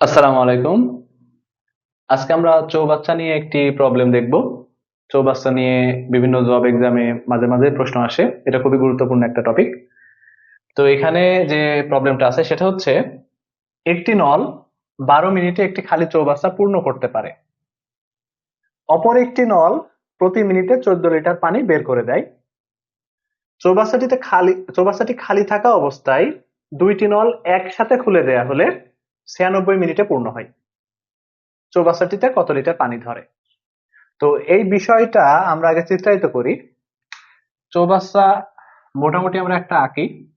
আসসালামু আলাইকুম। আজকে আমরা চৌবাচ্চা নিয়ে একটি প্রবলেম দেখব। চৌবাচ্চা নিয়ে বিভিন্ন জব এক্সামে মাঝে মাঝে প্রশ্ন আসে। এটা খুবই গুরুত্বপূর্ণ একটা টপিক তো এখানে যে প্রবলেমটা আছে, সেটা হচ্ছে একটি নল বারো মিনিটে একটি খালি চৌবাচ্চা পূর্ণ করতে পারে। অপর একটি নল প্রতি মিনিটে চোদ্দ লিটার পানি বের করে দেয়। চৌবাচ্চাটিতে খালি, চৌবাচ্চাটি খালি থাকা অবস্থায় দুইটি নল একসাথে খুলে দেয়া হলে ছিয়ানব্বই মিনিটে পূর্ণ হয়। চৌবাচ্চাটিতে কত লিটার পানি ধরে? তো এই বিষয়টা আমরা আগে চিত্রায়িত করি। চৌবাচ্চা মোটামুটি আমরা একটা আঁকি।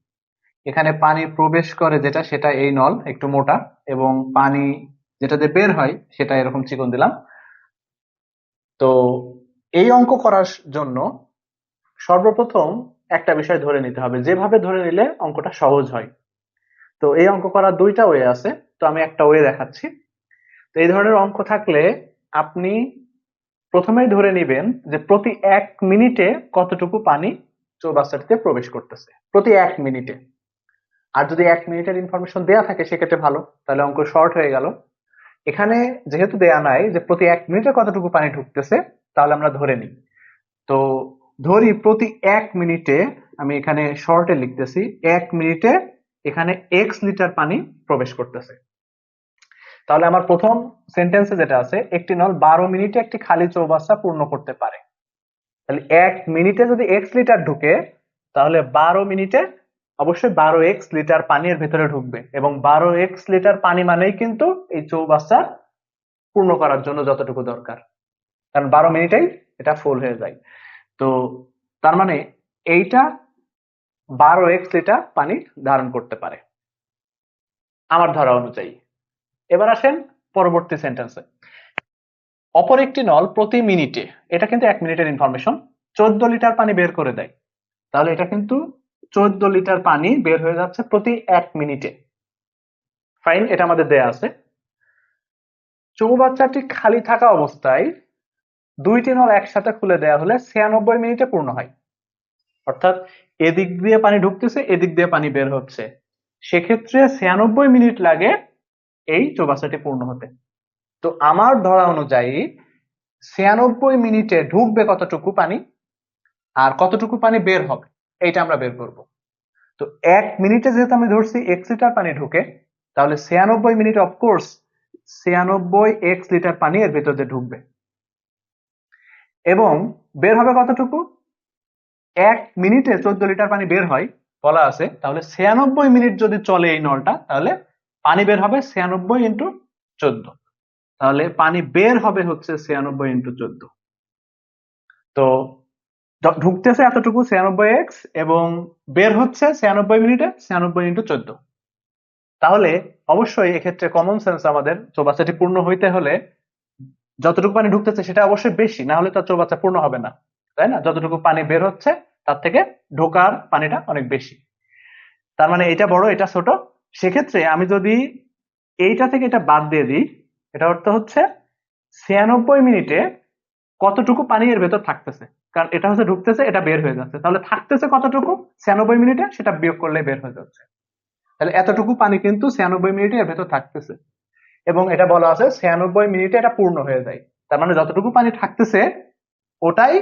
এখানে পানি প্রবেশ করে যেটা, সেটা এই নল একটু মোটা এবং পানি যেটা দিয়ে বের হয়, সেটা এরকম চিকন দিলাম। তো এই অঙ্ক করার জন্য সর্বপ্রথম একটা বিষয় ধরে নিতে হবে। যেভাবে ধরে নিলে অঙ্কটা সহজ হয়। তো এই অঙ্ক করার দুইটা ওয়ে আছে। তো আমি একটা ওয়ে দেখাচ্ছি। তো এই ধরনের অঙ্ক থাকলে আপনি প্রথমেই ধরে নিবেন যে প্রতি এক মিনিটে কতটুকু পানি চৌবাচ্চাটিতে প্রবেশ করতেছে? প্রতি এক মিনিটে। আর যদি এক মিনিটের ইনফরমেশন দেয়া থাকে, সেক্ষেত্রে ভালো। তাহলে অঙ্ক শর্ট হয়ে গেল। এখানে যেহেতু দেয়া নাই যে প্রতি এক মিনিটে কতটুকু পানি ঢুকতেছে, তাহলে আমরা ধরে নিই। তো ধরি প্রতি এক মিনিটে আমি এখানে শর্টে লিখতেছি, এক মিনিটে এখানে এক্স লিটার পানি প্রবেশ করতেছে। তাহলে আমার প্রথম সেন্টেন্সে যেটা আছে, একটি নল বারো মিনিটে একটি খালি চৌবাচ্চা পূর্ণ করতে পারে। তাহলে এক মিনিটে যদি এক্স লিটার ঢুকে, তাহলে বারো মিনিটে অবশ্যই বারো এক্স লিটার পানির ভেতরে ঢুকবে এবং বারো এক্স লিটার পানি মানেই কিন্তু এই চৌবাচ্চা পূর্ণ করার জন্য যতটুকু দরকার। কারণ বারো মিনিটেই এটা ফুল হয়ে যায়। তো তার মানে এইটা বারো এক্স লিটার পানি ধারণ করতে পারে। আমার ধরা অনুযায়ী। এবার আসেন পরবর্তী সেন্টেন্সে অপর একটি নল প্রতি মিনিটে, এটা কিন্তু এক মিনিটের ইনফরমেশন চোদ্দ লিটার পানি বের করে দেয়। তাহলে এটা কিন্তু চোদ্দ লিটার পানি বের হয়ে যাচ্ছে প্রতি এক মিনিটে। ফাইন এটা আমাদের দেয়া আছে। চৌবাচ্চাটি খালি থাকা অবস্থায় দুইটি নল একসাথে খুলে দেয়া হলে ছিয়ানব্বই মিনিটে পূর্ণ হয়। অর্থাৎ এদিক দিয়ে পানি ঢুকতেছে, এদিক দিয়ে পানি বের হচ্ছে। সেক্ষেত্রে ছিয়ানব্বই মিনিট লাগে এই চৌবাচ্চাটি পূর্ণ হতে। তো আমার ধরা অনুযায়ী ছিয়ানব্বই মিনিটে ঢুকবে কতটুকু পানি? আর কতটুকু পানি বের হবে? এইটা আমরা বের করব। তো এক মিনিটে যেহেতু আমি ধরছি এক্স লিটার পানি ঢুকে, তাহলে ছিয়ানব্বই মিনিট অফকোর্স ছিয়ানব্বই এক্স লিটার পানি এর ভেতর দিয়ে ঢুকবে। এবং বের হবে কতটুকু? এক মিনিটে চোদ্দ লিটার পানি বের হয়, বলা আছে। তাহলে ছিয়ানব্বই মিনিট যদি চলে এই নলটা, তাহলে পানি বের হবে ছিয়ানব্বই ইন্টু চোদ্দ। তাহলে পানি বের হবে হচ্ছে ছিয়ানব্বই ইন্টু চোদ্দ। তো ঢুকতেছে এতটুকু, ছিয়ানব্বই এক্স, এবং বের হচ্ছে ছিয়ানব্বই মিনিটে ছিয়ানব্বই ইন্টু চোদ্দ। তাহলে অবশ্যই এক্ষেত্রে কমন সেন্স আমাদের চৌবাচ্চাটি পূর্ণ হইতে হলে যতটুকু পানি ঢুকতেছে সেটা অবশ্যই বেশি, না হলে তার চৌবাচ্চা পূর্ণ হবে না। তাই না? যতটুকু পানি বের হচ্ছে, তার থেকে ঢোকার পানিটা অনেক বেশি। তার মানে এটা বড়, এটা ছোট সেক্ষেত্রে আমি যদি এইটা থেকে এটা বাদ দিয়ে দিই, এটা অর্থ হচ্ছে ছিয়ানব্বই মিনিটে কতটুকু পানি এর ভেতর থাকতেছে? কারণ এটা হচ্ছে ঢুকতেছে, এটা বের হয়ে যাচ্ছে। তাহলে থাকতেছে কতটুকু? ছিয়ানব্বই মিনিটে, সেটা বিয়োগ করলে বের হয়ে যাচ্ছে। তাহলে এতটুকু পানি কিন্তু ছিয়ানব্বই মিনিটে এর ভেতর থাকতেছে। এবং এটা বলা আছে ছিয়ানব্বই মিনিটে এটা পূর্ণ হয়ে যায়। তার মানে যতটুকু পানি থাকতেছে, ওটাই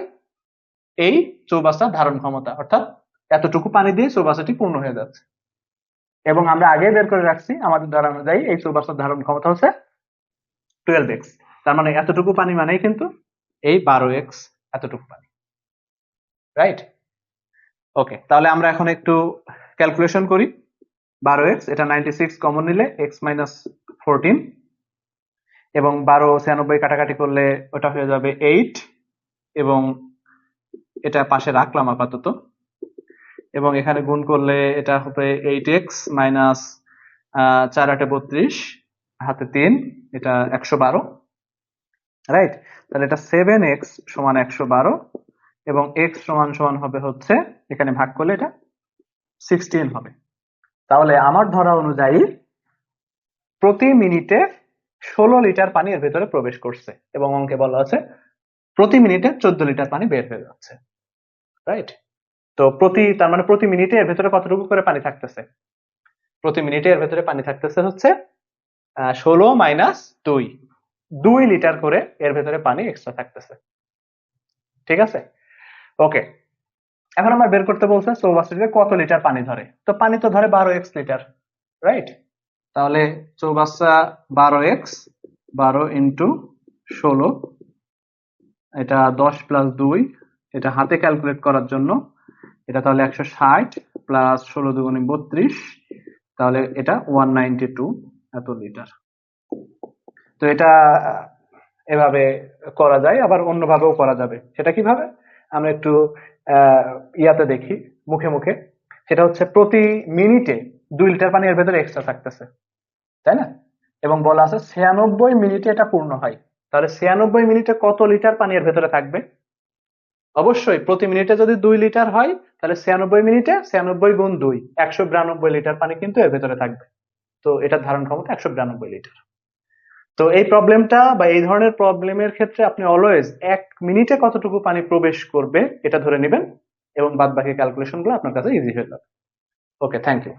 এই চৌবাচ্চার ধারণ ক্ষমতা। অর্থাৎ এতটুকু পানি দিয়ে চৌবাচ্চাটি পূর্ণ হয়ে যাচ্ছে। এবং আমরা আগে বের করে রাখছি আমাদের ধারণ অনুযায়ী, এই চৌবাচ্চার ধারণ ক্ষমতা হচ্ছে টুয়েলভ এক্স তার মানে এতটুকু পানি মানেই কিন্তু এই বারো এক্স এতটুকু পানি। রাইট ওকে তাহলে আমরা এখন একটু ক্যালকুলেশন করি। বারো এক্স এটা নাইনটি সিক্স কমন নিলে এক্স মাইনাস ফোরটিন এবং বারো ছিয়ানব্বই কাটাকাটি করলে ওটা হয়ে যাবে এইট এবং এটা পাশে রাখলাম আপাতত। এবং এখানে গুণ করলে এটা হবে এইট এক্স মাইনাস চার আটে বত্রিশ, হাতে তিন, এটা একশো বারো। রাইট তাহলে এটা সেভেন এক্স সমান একশো বারো এবং এক্স সমান সমান হবে হচ্ছে, এখানে ভাগ করলে এটা সিক্সটিন হবে। তাহলে আমার ধরা অনুযায়ী প্রতি মিনিটে ষোলো লিটার পানি এর ভেতরে প্রবেশ করছে এবং অঙ্কে বলা আছে, প্রতি মিনিটে চোদ্দ লিটার পানি বের হয়ে যাচ্ছে। রাইট তো প্রতি, তার মানে প্রতি মিনিটে এর ভেতরে কতটুকু করে পানি থাকতেছে? প্রতি মিনিটে এর ভেতরে পানি থাকতেছে হচ্ছে ষোলো মাইনাস দুই। দুই লিটার করে এর ভেতরে পানি এক্সট্রা থাকতেছে। ঠিক আছে? ওকে। এখন আমার বের করতে বলছে চৌবাচ্চাটিতে কত লিটার পানি ধরে? তো পানি তো ধরে বারো এক্স লিটার রাইট তাহলে চৌবাচ্চা বারো এক্স, বারো ইন্টু ষোলো, এটা দশ প্লাস দুই, এটা হাতে ক্যালকুলেট করার জন্য এটা তাহলে একশো ষাট প্লাস ষোলো দুগুণে বত্রিশ, তাহলে এটা ওয়ান নাইনটি টু এত লিটার। তো এটা এভাবে করা যায়, আবার অন্যভাবেও করা যাবে। সেটা কীভাবে? আমরা একটু ইয়াতে দেখি, মুখে মুখে। সেটা হচ্ছে প্রতি মিনিটে দুই লিটার পানি এর ভেতরে এক্সট্রা থাকতেছে। তাই না? এবং বলা আছে ছিয়ানব্বই মিনিটে এটা পূর্ণ হয়। তাহলে ছিয়ানব্বই মিনিটে কত লিটার পানি এর ভেতরে থাকবে? অবশ্যই প্রতি মিনিটে যদি দুই লিটার হয়, তাহলে ছিয়ানব্বই মিনিটে ছিয়ানব্বই গুণ দুই, একশো বিরানব্বই লিটার পানি কিন্তু এর ভেতরে থাকবে। তো এটার ধারণ ক্ষমতা একশো বিরানব্বই লিটার। তো এই প্রবলেমটা বা এই ধরনের প্রবলেমের ক্ষেত্রে আপনি অলওয়েজ এক মিনিটে কতটুকু পানি প্রবেশ করবে, এটা ধরে নেবেন এবং বাদ বাকি ক্যালকুলেশনগুলো আপনার কাছে ইজি হয়ে যাবে। Okay thank you